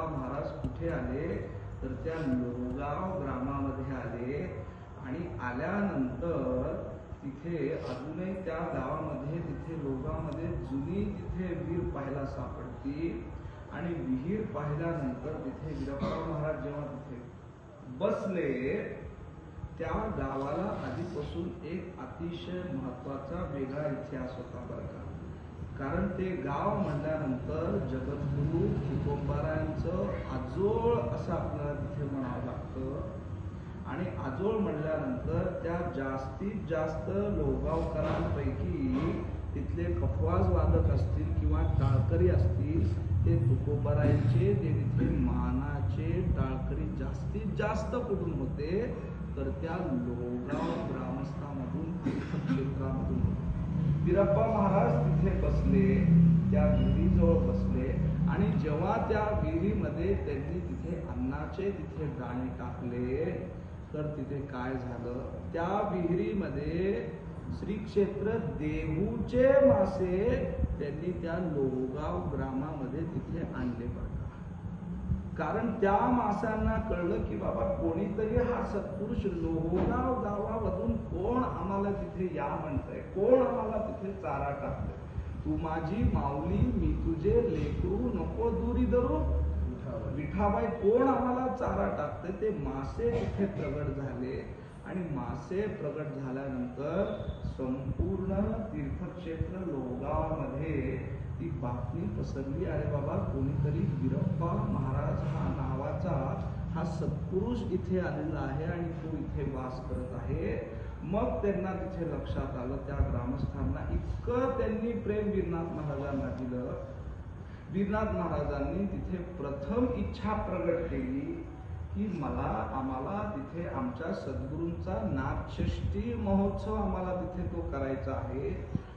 तुकाराम महाराज कुठे आले? तर त्या लोगाव ग्रामामध्ये आले. आणि आल्यानंतर तिथे अजूनही त्या गावामध्ये तिथे लोगामध्ये जुनी तिथे वीर पाहायला सापडती आणि विहीर पाहिल्यानंतर तिथे वीरप्पा महाराज जेव्हा तिथे बसले त्या गावाला आधीपासून एक अतिशय महत्त्वाचा वेगळा इतिहास होता बरं का. कारण ते गाव म्हणल्यानंतर जगद्गुरु तुकोबारायांचं आजोळ असं आपल्याला तिथे म्हणावं लागतं. आणि आजोळ म्हणल्यानंतर त्या जास्तीत जास्त लोगावकरांपैकी तिथले पखवाज वादक असतील किंवा टाळकरी असतील ते तुकोबारांचे ते तिथे मानाचे टाळकरी जास्तीत जास्त कुठून होते? तर त्या लोगाव ग्रामस्थामधून तीर्थक्षेत्रामधून होते? वीरप्पा महाराज तिथे बसले त्या विहिरीजवळ बसले आणि जेव्हा त्या विहिरीमध्ये त्यांनी तिथे अन्नाचे तिथे दाणे टाकले तर तिथे काय झालं? त्या विहिरीमध्ये श्री क्षेत्र देहूचे मासे त्यांनी त्या लोहगाव ग्रामामध्ये तिथे आणले बघा. कारण त्या माशांना कळलं की बाबा कोणीतरी हा सत्पुरुष लोहगाव गावामधून कोण आम्हाला तिथे या म्हणतंय? कोण आम्हाला तिथे चारा टाकतंय? तू माझी माऊली मी तुझे लेकरू नको दुरी धरू. विठाबाई. कोण आम्हाला चारा टाकते ते मासे तिथे प्रगट झाले. आणि मासे प्रगट झाल्यानंतर संपूर्ण तीर्थक्षेत्र लोगावामध्ये ती बातमी पसरली. अरे बाबा कोणीतरी वीरप्पा महाराज हा नावाचा हा सत्पुरुष इथे आलेला आहे आणि तो इथे वास करत आहे. मग त्यांना तिथे लक्षात आलं त्या ग्रामस्थांना इतकं त्यांनी प्रेम वीरनाथ महाराजांना दिलं. वीरनाथ महाराजांनी तिथे प्रथम इच्छा प्रगट केली की मला आम्हाला तिथे आमच्या सद्गुरूंचा नागषष्ठी महोत्सव आम्हाला तिथे तो करायचा आहे.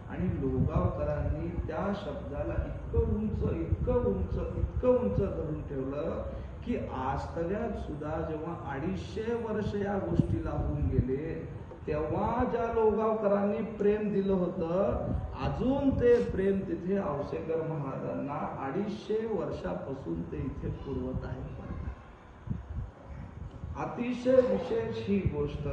आणि लोगावकरांनी त्या शब्दाला इतकं उंच इतकं उंच इतकं उंच धरून ठेवलं की आजतल्यात सुद्धा जेव्हा अडीचशे वर्ष या गोष्टीला होऊन गेले तेव्हा ज्या लोगावकरांनी प्रेम दिलं होतं अजून ते प्रेम तिथे आवशेकर महाराजांना अडीचशे वर्षापासून ते इथे पुरवत आहे अतिशय विशेष ही गोष्ट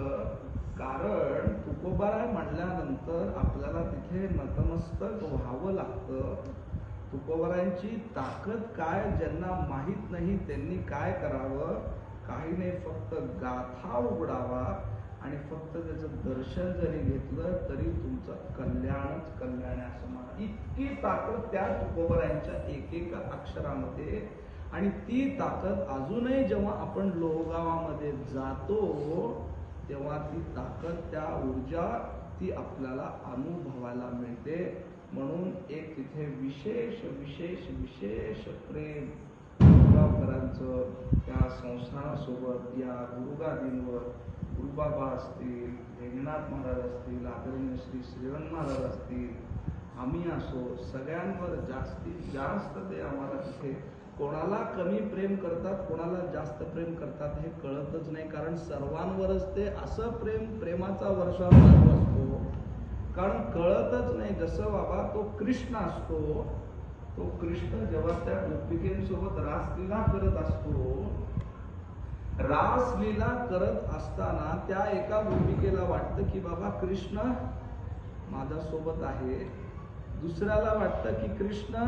कारण तुकोबाराय म्हणल्यानंतर आपल्याला तिथे नतमस्तक व्हावं लागतं. तुकोबारायांची ताकद काय ज्यांना माहीत नाही त्यांनी काय करावं? काही नाही फक्त गाथा उघडावा. फक्त त्याचं दर्शन जरी घेतलं तरी तुमचं कल्याणच कल्याण आहे असं म्हणा इतकी ताकद त्या तुकोबरायांच्या एकेका अक्षरामध्ये. आणि ती ताकद अजूनही जेव्हा आपण लोहगावामध्ये जातो तेव्हा ती ताकद त्या ऊर्जा ती आपल्याला अनुभवायला मिळते. म्हणून एक तिथे विशेष विशेष विशेष प्रेम गुरुगावकरांचं त्या संस्थानासोबत या गुरुगादींवर गुरुबाबा असतील वेगनाथ महाराज असतील आदरणीय श्री श्रीरंग महाराज असतील आम्ही असो सगळ्यांवर जास्तीत जास्त ते आम्हाला तिथे कोणाला कमी प्रेम करतात कोणाला जास्त प्रेम करतात हे कळतच नाही. कारण सर्वांवरच ते असं प्रेम प्रेमाचा वर्षा चालू असतो. कारण कळतच नाही जसं बाबा तो कृष्ण असतो तो कृष्ण जेव्हा त्या गोपिकेंसोबत रासलीला करत असतो रासलीला करत असताना त्या एका भूमिकेला वाटतं की बाबा कृष्ण माझ्यासोबत आहे. दुसऱ्याला वाटतं की कृष्ण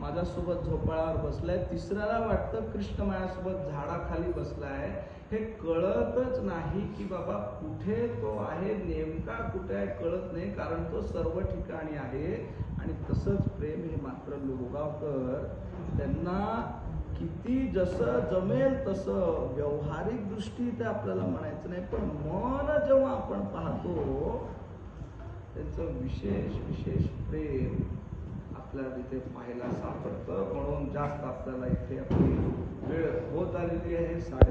माझ्यासोबत झोपाळावर बसलाय. तिसऱ्याला वाटतं कृष्ण माझ्यासोबत झाडाखाली बसलाय. हे कळतच नाही की बाबा कुठे तो आहे नेमका कुठे आहे कळत नाही कारण तो सर्व ठिकाणी आहे. आणि तसंच प्रेम हे मात्र लोगावकर. त्यांना किती जसं जमेल तसं व्यवहारिक दृष्टी ते आपल्याला म्हणायचं नाही पण मन जेव्हा आपण पाहतो त्यांचं विशेष विशेष प्रेम आपल्याला तिथे पाहायला सापडतं. म्हणून जास्त आपल्याला इथे आपली वेळ होत आलेली आहे साडे